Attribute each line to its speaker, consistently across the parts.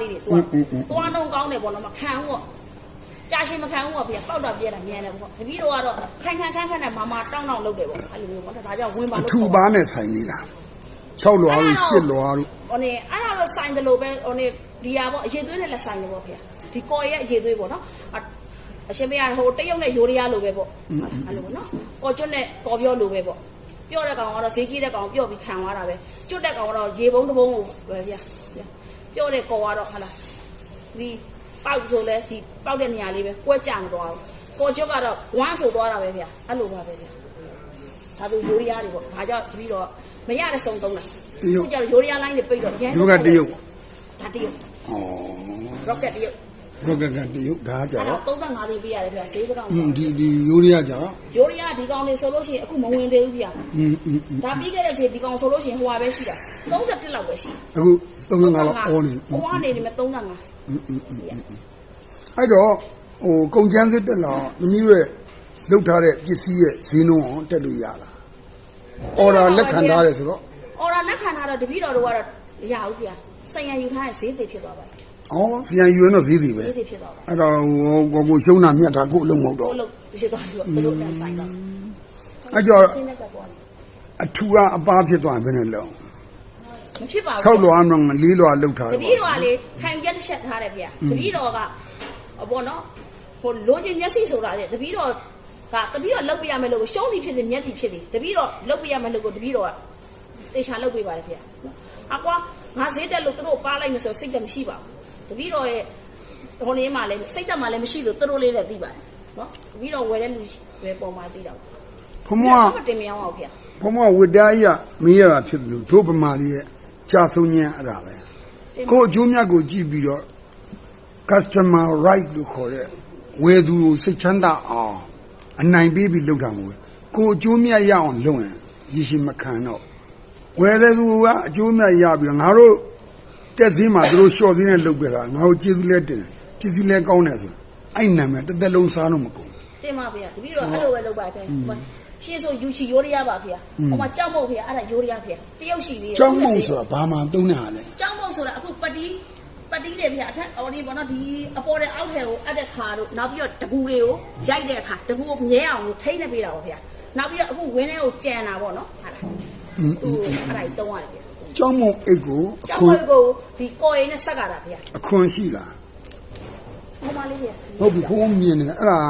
Speaker 1: လေးတွေ
Speaker 2: သွား
Speaker 1: သွားနှုံကောင်းတယ်ပေါ့နော်မခံဘူးပေါ့ကြာရှင်မခံဘူးပေါ့ဖေပေါက်တော့ပြဲတာမြန်တယ်ပေါ့တပည့်တော်ကတော့ခိုင်ခိုင်ခန့်ခန့်နဲ့မမတောင်းတောင်းလုပ်တယ်ပေါ့အဲ့လိုမျိုးပေါ့ဒါကြောင့်ဝင်ပါလို့
Speaker 2: ထူပါနဲ့ဆိုင်နေတာ6လွားလို့7လွားလို့
Speaker 1: ဟိုနေအဲ့ဒါတော့ဆိုင်တယ်လို့ပဲဟိုနေဒီဟာပေါ့အရေးသွေးနဲ့လက်ဆိုင်တယ်ပေါ့ဖေဒီကော်ရဲ့အရေးသွေးပေါ့နော်အရှင်မရဟိုတရုတ်နဲ့ယိုရီးယားလိုပဲပေါ့အဲ့လိုပေါ့နော်ကော်ကျွတ်နဲ့ကော်ပြောလိုပဲပေါ့ပြောတဲ့ကောင်ကတော့ဈေးကြီးတဲ့ကောင်ပြော့ပြီးခံသွားတာပဲကျွတ်တဲ့ကောင်ကတော့ရေပုံးတစ်ပုံးကိုပဲဗျာ ပြောတဲ့ကော်ကတော့ဟာလားဒီပေါက်ဆိုလဲဒီပေါက်တဲ့နေရာလေးပဲကွဲကြမသွားဘူးကော်ကျွတ်ကတော့ဝမ်းဆိုသွားတာပဲဗျာအဲ့လိုပါပဲဗျာဒါဆိုယူရီးယားတွေပေါ့ဒါကြောင့်ပြီးတော့မရတဲ့စုံသုံးတာ
Speaker 2: တရုတ်
Speaker 1: ခုကျတော့ရိုးရလိုင်းတွေပိတ်တော့ရန်
Speaker 2: ဒီဘက်ကတရုတ်
Speaker 1: ဒါတရုတ်
Speaker 2: ဩ
Speaker 1: rocket တရုတ်
Speaker 2: ရောကကတရုတ်ဒါကြ
Speaker 1: အဲ့
Speaker 2: တော့
Speaker 1: တော့35သိန်းပေးရတယ်ဗျာဈေးစကောင်း
Speaker 2: อืมဒီဒီယူရီးယားကြတော့
Speaker 1: ရိုးရဒီကောင်တွေဆိုလို့ရှိရင်အခုမဝင်သေးဘူးဗျာ
Speaker 2: อืมอืม
Speaker 1: ဒါပြီးခဲ့တဲ့ဈေးဒီကောင်ဆိုလို့ရှိရင်ဟိုဟာပဲရှိတာ31လောက်ပဲရှိ
Speaker 2: အခု35လောက်အော်နေ
Speaker 1: ဟိုကနေနေမဲ့35
Speaker 2: အဲ့တော့ဟိုကုန်ချမ်းစစ်တက်လာသမီးတို့ရဲ့လောက်ထားတဲ့ပစ္စည်းရဲ့ဈေးနှုန်းအောင်တက်လို့ရလားအော်ဒါလက်ခံထားတယ်ဆိုတော့
Speaker 1: အော်ဒါလက်ခံထားတော့တပည့်တော်တို့ကတော့မရဘူးဗျာဆိုင်ရန်ယူထားတဲ့ဈေးတွေဖြစ်သွားပါပြီ
Speaker 2: အော်စီယံယူရင်တော့ဈေးတွေပဲ
Speaker 1: ဈေးတွေဖြစ်သွားပါ
Speaker 2: အဲ့တော့ဟိုကိုကိုရှုံးတာမြတ်တာကိုအလုံးမဟုတ်တော့
Speaker 1: ဘို့လို့ဖြစ်သွားပြီတော့တို့တန်းဆိုင်တော့
Speaker 2: အဲ့ကြောင့်
Speaker 1: ဆင်းနေကတော့
Speaker 2: အထူကအပားဖြစ်သွားရင်ဘယ်နဲ့လုံး
Speaker 1: မဖြစ်ပါဘူး
Speaker 2: 6လွားတော့4လွားလောက်ထား
Speaker 1: တ
Speaker 2: တယ်
Speaker 1: ပည့်တော်ကလေခံယူရက်တစ်ချက်ထားတယ်ဗျာတပည့်တော်ကဘောနော်ဟိုလိုချင်မျက်စိဆိုတာလေတပည့်တော်ကတပည့်တော်လုတ်ပြရမယ်လို့ရှုံးသည်ဖြစ်စေမျက်သည်ဖြစ်စေတပည့်တော်လုတ်ပြရမယ်လို့ကိုတပည့်တော်ကတေချာလုတ်ပြပါတယ်ဗျာအကွာငါဈေးတက်လို့သူတို့ပါလိုက်မယ်ဆိုစိတ်တက်မရှိပါဘူး တပည့်တော်ရဲ့ဟိုနေမှာလည်းစိတ်တက်မှလည်းမရှိလို့သူတို့လေးလည်းသိပါတယ်နော်တပည့်တော်ဝယ်တဲ့လူပဲပုံမှန်သိတာပေါ့
Speaker 2: ဖမွား
Speaker 1: မတင်မအောင်အောင်ဗျာ
Speaker 2: ဖမွားဝိဒါယမေးရတာဖြစ်တယ်လို့တို့ဗမာတွေရဲ့ကြာဆုံးညံအဲ့ဒါပဲကိုအကျိုးမြတ်ကိုကြည့်ပြီးတော့ customer right လို့ခေါ်တဲ့ဝယ်သူကိုစိတ်ချမ်းသာအောင်အနိုင်ပေးပြီးလုပ်တာမဟုတ်ဘူးကိုအကျိုးမြတ်ရအောင်လုပ်ရင်ရရှိမခံတော့ဝယ်တဲ့သူကအကျိုးမြတ်ရပြီးတော့ငါတို့ တက်စင်းမှာသူတို့လျှော့စင်းနဲ့လုပ်ပြတာငါတို့ကျေးဇူးလဲတင်တယ်ကျေးဇူးလဲကောင်းတယ်ဆိုအဲ့နာမည်တစ်သက်လုံးစားလို့မကုန်
Speaker 1: တင်ပါဗျာတပည့်တော်အဲ့လိုပဲလုပ်ပါတယ်ရှင်းဆိုယူချီရိုးရရပါဗျာဟိုမှာကြောက်မဟုတ်ဗျာအဲ့ဒါရိုးရရဗျာတရုတ်ရှိသေးတယ်
Speaker 2: ကြောင်းမုံဆိုတာဘာမှသုံးနေတာလဲ
Speaker 1: ကျောင်းမုံဆိုတာအခုပတိပတိတွေဗျာအထက်အော်ဒီဘောနော်ဒီအပေါ်တဲ့အောက်ထဲကိုအပ်တဲ့ခါတို့နောက်ပြီးတော့တကူတွေကိုရိုက်တဲ့အခါတကူကိုမြဲအောင်ကိုထိမ့်နေပေးတာပေါ့ဗျာနောက်ပြီးတော့အခုဝင်းထဲကိုကြံတာပေါ့နော်ဟာလားသူအဲ့ဒါကြီးတုံးရတယ်ဗျာ
Speaker 2: ကြောင်းမုံအိတ်ကိုအ
Speaker 1: ကျောင်း
Speaker 2: ခွ
Speaker 1: မုံ
Speaker 2: န်
Speaker 1: ကိုဒီကော်ရည်နဲ့ဆက်ကြတာဗျာ
Speaker 2: အခွန်ရှိလား
Speaker 1: ဟိုမလေးဗျာ
Speaker 2: ဟုတ်ပြီဘုံမြင်နေတယ်အဲ့ဒါ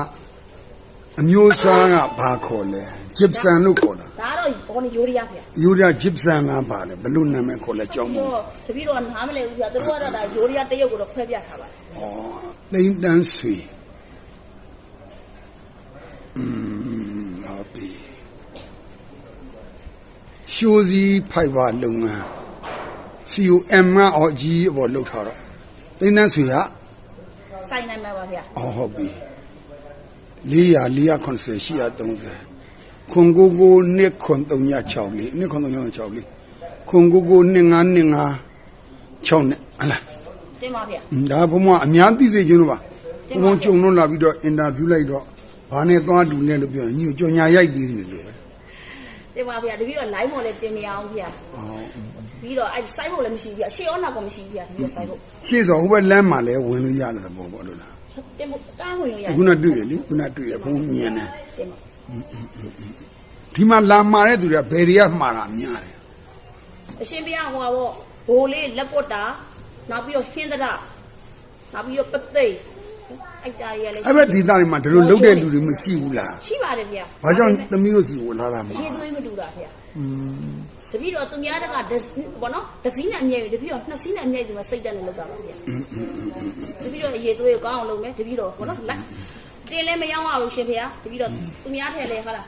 Speaker 2: အမျိုးအစားကဘာခေါ်လဲဂျစ်ဆန်လို့ခေါ်တာ
Speaker 1: ဒါကတော့ဘောနီရိုးရရဗျာ
Speaker 2: ယူရီးယားဂျစ်ဆန်လားပါတယ်ဘယ်လို့နာမည်ခေါ်လဲကြောင်းမုံ
Speaker 1: တော့တပည့်တော်နားမလဲဘူးဗျာသူတို့ကတော့ဒါရိုးရရတရုတ်ကိုတော့ခွဲပြထားပါတယ်
Speaker 2: ဩတိန်တန်းဆွေอืมဟုတ်ပြီရှိုးစီဖိုက်ပါလုပ်ငန်း COM ကအော်ကြီးအပေါ်လှုပ်ထားတော့တိန်တန်းဆွေက
Speaker 1: ဆိုင်နိုင်မှာပါဗျာ
Speaker 2: အော်ဟုတ်ပြီ400 480 830ခွန်ကိုကိုနှစ်ခွန်306လေးနှစ်ခွန်306လေးခွန်ကိုကိုနှစ်5နှစ်5 6နှစ်ဟလား
Speaker 1: တင်ပါဗျာ
Speaker 2: ဒါဘုံကအများသိစေခြင်းလို့ပါဘုံကြုံလို့လာပြီးတော့အင်တာဗျူးလိုက်တော့ဘာနဲ့သွားတူလဲလို့ပြောရင်ညီကိုကြော်ညာရိုက်ပြီးနေလို့ပဲ
Speaker 1: တင်ပါဗျာတပည့်တော် live မော်လည်းတင်မရအောင်ဗျာ
Speaker 2: အော်
Speaker 1: ပြီးတော့အဲ့စိုက်ဖို့လည်းမရှိဘူးဗျာရှေ့ရောနောက်ကမရှိဘူးဗျာဒီလိုစိုက်ဖို့
Speaker 2: ရှေ့တော့ဟိုဘက်လမ်းမှာလဲဝင်လို့ရတယ်ပေါ့ပေါ့လို့လား
Speaker 1: တင်ဖို့တားဝင်လို့ရတယ်
Speaker 2: ခုနတွေ့ရလေခုနတွေ့ရဘုံမြင်တယ်
Speaker 1: တင်ပါ
Speaker 2: ဒီမှာလာမှာတဲ့သူတွေကဘယ်တွေကမှာတာများတယ်
Speaker 1: အရှင်ဘုရားဟိုပါပေါ့ဘိုးလေးလက်ပွတ်တာနောက်ပြီးတော့ဟင်းတရနောက်ပြီးတော့ပသိမ် အိုက်တာရလည်း
Speaker 2: အဲ့ဘက်ဒီသားတွေမှာဒီလိုလုတ်တဲ့လူတွေမရှိဘူးလား
Speaker 1: ရှိပါတယ်ဗျာ
Speaker 2: ဘာကြောင့်သမီးတို့စီကိုလာတာမ
Speaker 1: အ
Speaker 2: လဲ
Speaker 1: ရေးသွေးမတူတာဗျာတပည့်တော်သူများတကဘောနော်ဒစည်းနဲ့အမြဲတပည့်တော်နှစ်စီးနဲ့အမြဲဒီမှာစိတ်တက်နေလောက်တာပါဗျာတပည့်တော်အရေးသွေးကိုကောင်းအောင်လုပ်မယ်တပည့်တော်ဘောနော်လိုက်တင်းလည်းမရောင်းအောင်ရှင်ဖေဟာတပည့်တော်သူများထဲလဲဟုတ်လား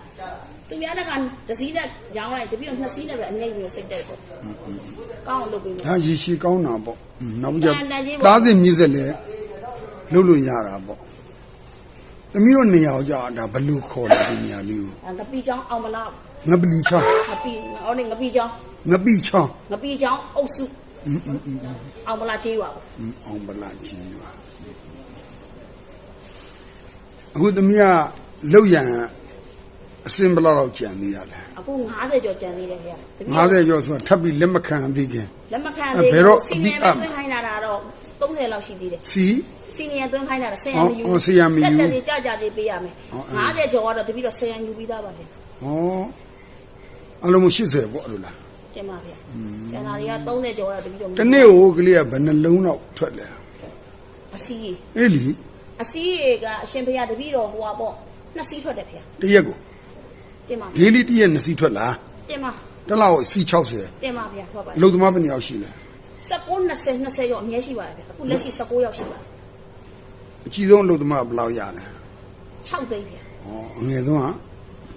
Speaker 1: သူများတကဒစည်းနဲ့ရောင်းလိုက်တပည့်တော်နှစ်စီးနဲ့ပဲအမြဲပြီးစိတ်တက်ပေါ့ကောင်းအောင်လုပ်ပေးမယ်
Speaker 2: ဒါရည်ရှိကောင်းတာပေါ့อืมနောက်ပြီးတော့
Speaker 1: တန်တန်ကြီးပေါ့
Speaker 2: သားစဉ်မြင့်စက်လဲ လုတ်လို့ရတာပေါ့သမီးတို့နေရာကိုကြာဒါဘယ်လူခေါ်လဲဒီနေရာလေးကို
Speaker 1: ငပီချောင်းအောင်မလား
Speaker 2: ငပလီချောင်း
Speaker 1: ငပီဟောနေငပီချောင်း
Speaker 2: ငပိချောင်း
Speaker 1: ငပီချောင်းအုပ်စုအောင်မလားကြီးပါဘူး
Speaker 2: อืมအောင်ပလာကြီးပါအခုသမီးကလုတ်ရန်အစင်ဘယ်လောက်လောက်ကြံသေးရလဲ
Speaker 1: အခု90ကျော်ကျန်သေးတယ်ခင်ဗျာတပည့်
Speaker 2: 50ကျော်ဆိုတော့ထပ်ပြီးလက်မခံသေးခင်
Speaker 1: လက်မခံ
Speaker 2: အဲ့
Speaker 1: သေး
Speaker 2: ဘယ်တော့
Speaker 1: စီ
Speaker 2: အပြီး
Speaker 1: နေ
Speaker 2: အပ်
Speaker 1: ပဲသွင်းခိုင်းတာတော့ 30လောက်ရှိသေးတယ်
Speaker 2: စီ
Speaker 1: စီနီယံသွင်းခိုင်းတာဆယ်ရ
Speaker 2: အော်
Speaker 1: မယူ
Speaker 2: အော်ဆယ်ရမယူ
Speaker 1: တက်တက်စီကြကြလေးပေးရမယ်
Speaker 2: အော်အဲ့
Speaker 1: 50ကျော်ကတော့တပည့်တော့ဆယ်ရယူပြီးသားပါဗျာ
Speaker 2: ဩအလုံးမရှိ80ပေါ့အဲ့လိုလား
Speaker 1: တင်ပါဗျာကျန်တာတွေက30ကျော်ကတော့တပည့်တော့
Speaker 2: တနေ့ကိုကလေးကဘယ်နှလုံးတော့ထွက်လဲ
Speaker 1: အစီး
Speaker 2: အေးလီ
Speaker 1: အစီးရေကအရှင်ဖေရတပည့်တော်ဟိုပါပေါ့နှစ်စီးထွက်တယ်ဖေရ
Speaker 2: တရက်ကို
Speaker 1: တင်ပါ
Speaker 2: ဒေးလီတရက်နှစ်စီးထွက်လား
Speaker 1: တင်ပါ
Speaker 2: တစ်လောက်စီ60
Speaker 1: တင်ပါဗျာဟုတ်ပါ
Speaker 2: အလုံးသမားဘယ်နှစ်ယောက်ရှိလဲ
Speaker 1: 19 20 20ရောက်အများရှိပါတယ်ဗျာအခုလက်ရှိ19ရောက်ရှိပါတယ်
Speaker 2: အကြီးဆုံးအလုံးသမားဘယ်လောက်ရလဲ
Speaker 1: 6သိန်းဗျာ
Speaker 2: ဩအငယ်ဆုံးဟာ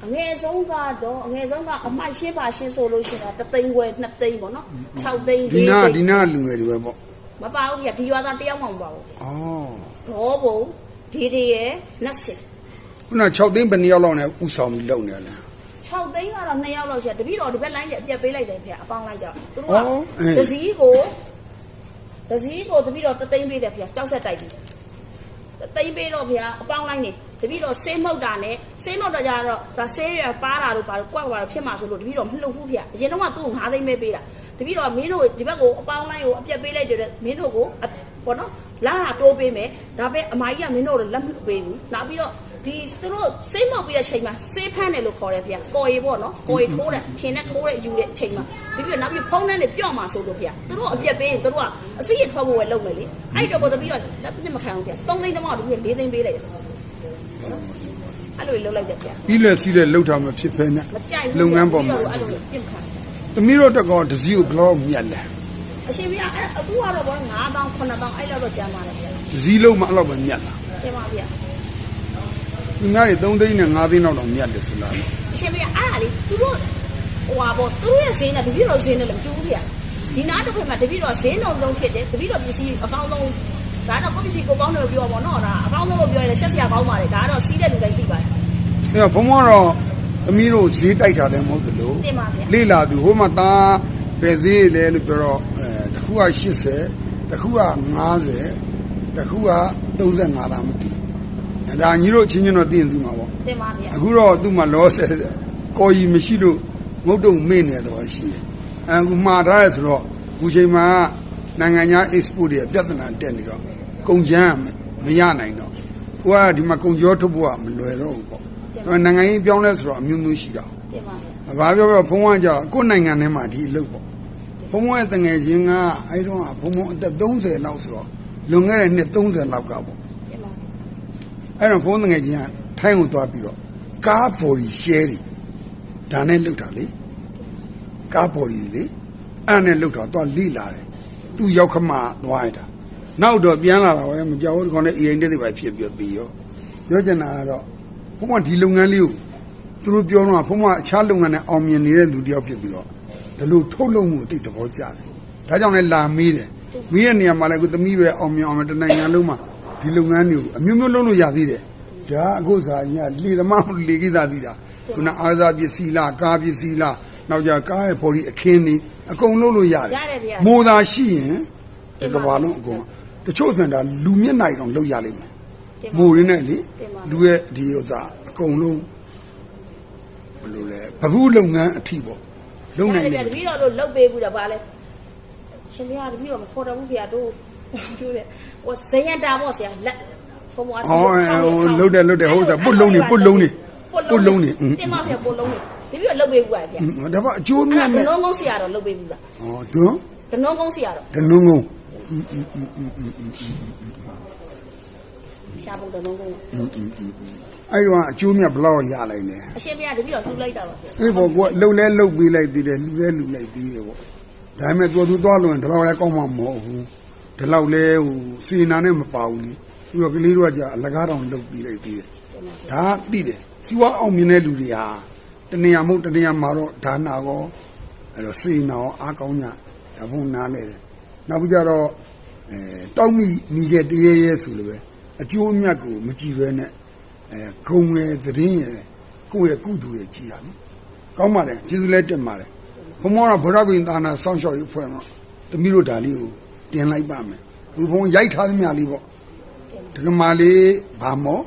Speaker 1: အငယ်ဆုံးကတော့အငယ်ဆုံးကအမိုက်ရှင်းပါရှင်းဆိုလို့ရှိရင်တော့3သိန်းခွဲ2သိန်းပေါ့နော်6သိန်း4
Speaker 2: ဒီ
Speaker 1: သိ
Speaker 2: နာ
Speaker 1: န်း
Speaker 2: ဒီနာလူငယ်တွေပဲပေါ့
Speaker 1: မပါဘူးဗျာဒီရွာသားတယောက်မှမပါဘူးဗျာ
Speaker 2: ဩ
Speaker 1: ဒေါဘုံဒီဒီရဲ့နှက်စင်
Speaker 2: ခုန6သိန်းဘယ်နှစ်ယောက်လောက်နဲ့ဥဆောင်ပြီးလုံနေလဲ
Speaker 1: 6သိန်းကတော့2ယောက်လောက်ရှိတယ်တပည့်တော်ဒီဘက်လိုင်းကြီးအပြတ်ပေးလိုက်တယ်ဗျာအပေါင်းလိုက်ကြသူတို့
Speaker 2: အော်အေး
Speaker 1: ကဒစည်းကိုဒစည်းကိုတပည့်တော်3သိန်းပေးတယ်ဗျာကြောက်ဆက်တိုက်ပြီး3သိန်းပေးတော့ဗျာအပေါင်းလိုက်နေတပည့်တော်ဆေးမှုတ်တာနဲ့ဆေးမှုတ်တာကြတော့ဒါဆေးရပါတာတို့ပါတော့ကွက်ပါတော့ဖြစ်မှာဆိုလို့တပည့်တော်မလှုပ်ဘူးဗျာအရင်တော့ကသူ့ကို9သိန်းပဲပေးတာတပည့်တော်မင်းတို့ဒီဘက်ကိုအပေါင်းလိုက်ကိုအပြတ်ပေးလိုက်တယ်မင်းတို့ကိုဘောနော်လာဟာတိုးပေးမယ်ဒါပဲအမကြီးကမင်းတို့လက်မပေးဘူးနောက်ပြီးတော့ ဒီသူတို့စိတ်မောက်ပြီးတဲ့ချိန်မှာစေးဖန်းတယ်လို့ခေါ်တယ်ဗျာကော်ရီပေါ့နော်ကော်ရီထိုးတယ်ဖြင်းနဲ့ထိုးတဲ့ယူတဲ့ချိန်မှာဒီပြီးတော့နောက်ပြီးဖုံးနဲ့နဲ့ပြော့မှာဆိုလို့ဗျာသူတို့အပြက်ပေးရင်သူတို့ကအစိရထွက်ဖို့ပဲလုပ်မယ်လေအဲ့တော့ပေါ်တပြီးတော့လက်ပြမခံအောင်ဗျာ3သိန်းတမောက်တပြီးတော့4သိန်းပေးလိုက်တယ်အဲ့လိုလုပ်လိုက်တယ်ဗျာ
Speaker 2: ပြီးလက်စီးတဲ့လှုပ်ထားမှဖြစ်ဖဲနဲ့
Speaker 1: မကြိုက်ဘူး
Speaker 2: လုပ်ငန်းပေါ်မှာ
Speaker 1: အဲ့လိုပြစ်မခံ
Speaker 2: သမီးတို့တက်ကောင်ဒစီကိုဘယ်လောက်မြတ်လဲ
Speaker 1: အရှင်ဗျာအဲ့အခုကတော့ဘော9000 9000အဲ့လောက်တော့ကျန်ပါတယ်ဗျာ
Speaker 2: ဒစီလုံးမအဲ့လောက်ပဲမြတ်လား
Speaker 1: တင်ပါဗျာ
Speaker 2: ဒီငါတွေ3သိန်းနဲ့5သိန်းလောက်တော့မြတ်တယ်ဆိုလား
Speaker 1: အရှင်ဗျာအဲ့ဒါလေသူတို့ဟိုပါဘောသူတို့ရဲ့ဈေးနဲ့တပည့်တော်ဈေးနဲ့လည်းမတူဘူးဗျာဒီနားတစ်ခွင်မှာတပည့်တော်ဈေးနှုန်းသုံးဖြစ်တယ်တပည့်တော်ပစ္စည်းအကောင်းဆုံးဒါတော့ကိုယ့်ပစ္စည်းကိုကောင်းတယ်လို့ပြောပါဘောနော်ဒါအကောင်းဆုံးလို့ပြောရင်ရှက်စရာကောင်းပါလေဒါကတော့စီးတဲ့လူတိုင်းသိပါတယ်
Speaker 2: အဲ့တော့ဘုံဘုံတော့သမီးတို့ဈေးတိုက်တာလည်းမဟုတ်သလို
Speaker 1: တင်ပါဗျာ
Speaker 2: လေ့လာသူဟိုမှာသားပဲဈေးလဲလို့ပြောတော့အဲတစ်ခုက80တစ်ခုက90တစ်ခုက35လားမသိဘူးအဲ ဒါညီတို့အချင်းချင်းတော့သိရင်သိမှာပေါ့
Speaker 1: တင်ပါဗျာ
Speaker 2: အခုတော့သူ့မှာလောဆယ်ကော်ကြီးမရှိလို့ငုတ်တုံမေ့နေတဲ့တော့ရှိတယ်အခုမှားထားရဲဆိုတော့အခုချိန်မှာနိုင်ငံခြား export တွေပြဿနာတက်နေတော့ကုန်ကျန်းမရနိုင်တော့ကိုကဒီမှာကုန်ကျော်ထုတ်ဖို့ကမလွယ်တော့ဘူးပေါ့ဒါပေမဲ့နိုင်ငံရေးပြောင်းလဲဆိုတော့အမျိုးမျိုးရှိတာ
Speaker 1: တင်ပါဗျာ
Speaker 2: ဘာပြောပြောဘုံကကြောက်ကိုယ်နိုင်ငံထဲမှာဒီအလုပ်ပေါ့ဘုံဘုံရဲ့တငယ်ချင်းကအဲဒီတော့ဘုံဘုံအသက်30လောက်ဆိုတော့လွန်ခဲ့တဲ့နှစ်30လောက်ကပေါ့
Speaker 1: တင်ပါ
Speaker 2: အဲ့တော့ဘုံတငယ်ချင်းကထိုင်းကိုသွားပြီးတော့ကားပေါ်ကြီးရှဲတယ်ဒါနဲ့လုတ်တာလေကားပေါ်ကြီးလေအဲ့နဲ့လုတ်တာသွားလိလာတယ်သူရောက်ခမသွားရတာနောက်တော့ပြန်လာတော့မကြောက်ဘူးဒီကောင်နဲ့အရင်တည်းတည်းပဲဖြစ်ပြီးတော့ပြီးရောပြောချင်တာကတော့ဘုံကဒီလုပ်ငန်းလေးကိုသူတို့ပြောတော့ဘုံကအခြားလုပ်ငန်းနဲ့အောင်မြင်နေတဲ့လူတစ်ယောက်ဖြစ်ပြီးတော့ဒီလိုထုတ်လုပ်မှုအသိသဘောကျတယ်ဒါကြောင့်လည်းလာမေးတယ်မေးတဲ့နေရာမှာလည်းအခုသမီးပဲအောင်မြင်အောင်မယ်တနိုင်ငံလုံးမှာ ဒီလုပ်ငန်းတွေကိုအမျိုးမျိုးလုပ်လို့ရသေးတယ်ဒါအခုစားညလေသမားလေကိစ္စသိတာခုနအာသာပစ္စည်းလားကားပစ္စည်းလားနောက်ကြကားရဲ့ပေါ်ဒီအခင်းနေအကုန်လုံးလို့ရတယ်
Speaker 1: ရတယ်ဗျာ
Speaker 2: မိုးသာရှိရင်ဒီကဘာလုံးအကုန်တချို့စံတာလူမျက်နှာတောင်လောက်ရလိမ့်မယ်
Speaker 1: တင်ပါ
Speaker 2: မိုးရင်းနဲ့လေ
Speaker 1: တင်ပါ
Speaker 2: လူရဲ့ဒီဥစ္စာအကုန်လုံးဘယ်လိုလဲဘဘူးလုပ်ငန်းအထီးပေါ့လုံနိုင်
Speaker 1: ဗျာ
Speaker 2: တယ်
Speaker 1: တပည့်တော်တို့လုတ်ပေးဘူးတာဗာလဲရှင်ဗျာတပည့်တော်မခေါ်တော့ဘူးဗျာတို့ တို့တဲ့ဟိုဇယန္တာပေါ့ဆရာလက်ဘုံဘွား
Speaker 2: ဟောဟိုလုတ်တယ်လုတ်တယ်ဟုတ်စားပုတ်လုံးနေပုတ်လုံးနေပုတ်လုံးနေอืม
Speaker 1: တင်ပါဗျာပုတ်လုံးနေတပည့်တော်လုတ်ပေးဘူးပါဗျာ
Speaker 2: ဒါပေမဲ့အကျိုးမြ
Speaker 1: အဲ့
Speaker 2: တ်
Speaker 1: ဒါ
Speaker 2: နဲ့
Speaker 1: ဒနုံကုန်းဆရာတော့လုတ်ပေးဘူးလား
Speaker 2: ဟောတွန်း
Speaker 1: ဒနုံကုန်းဆရာတော့
Speaker 2: ဒနုံငုံ
Speaker 1: ရှားဖို့ဒနုံကုန်း
Speaker 2: အဲ့တော့အကျိုးမြတ်ဘယ်လောက်ရလိုက်လဲ
Speaker 1: အရှင်ဗျာတပည့်တော်လှူလိုက်တာပါဗျာ
Speaker 2: အေးပေါ့ကွာလှုပ်လဲလှုပ်ပေးလိုက်သေးတယ်လူလဲလူလိုက်သေးတယ်ပေါ့ဒါပေမဲ့သူသူသွားလို့ရင်ဒီလောက်လဲကောင်းမှာမဟုတ်ဘူး ဒီလောက်လဲဟိုစီနာနဲ့မပါဘူးလေပြီးတော့ကလေးတို့ကကြာအလကားတောင်လှုပ်ပေးလိုက်သေးတယ်ဒါသိတယ်စီဝါအောင်မြင်တဲ့လူတွေဟာတနေရာမဟုတ်တနေရာမှာတော့ဒါနာကောအဲ့တော့စီနာရောအားကောင်းကြဒါဘုံနားလဲတယ်နောက်ပြီးကြတော့အဲတောက်မိမိခဲ့တရေရဲဆိုလိုပဲအကျိုးအမြတ်ကိုမကြည့်ပဲနဲ့အဲဂုံငယ်သတင်းရယ်ကိုယ့်ရဲ့ကုသိုလ်ရဲ့ကြည်ရမယ်ကောင်းပါတယ်ကျေးဇူးလည်းတင်ပါတယ်ဘုံမောကဗုဒ္ဓဂုဏ်သာနာစောင့်ရှောက်ရေးဖွဲ့မှာတမီးတို့ဒါလေးကို တင်လိုက်ပါမယ်ဘုံဘုံရိုက်ထားသမျှလေးပေါ့ဒကမာလေးဗာမော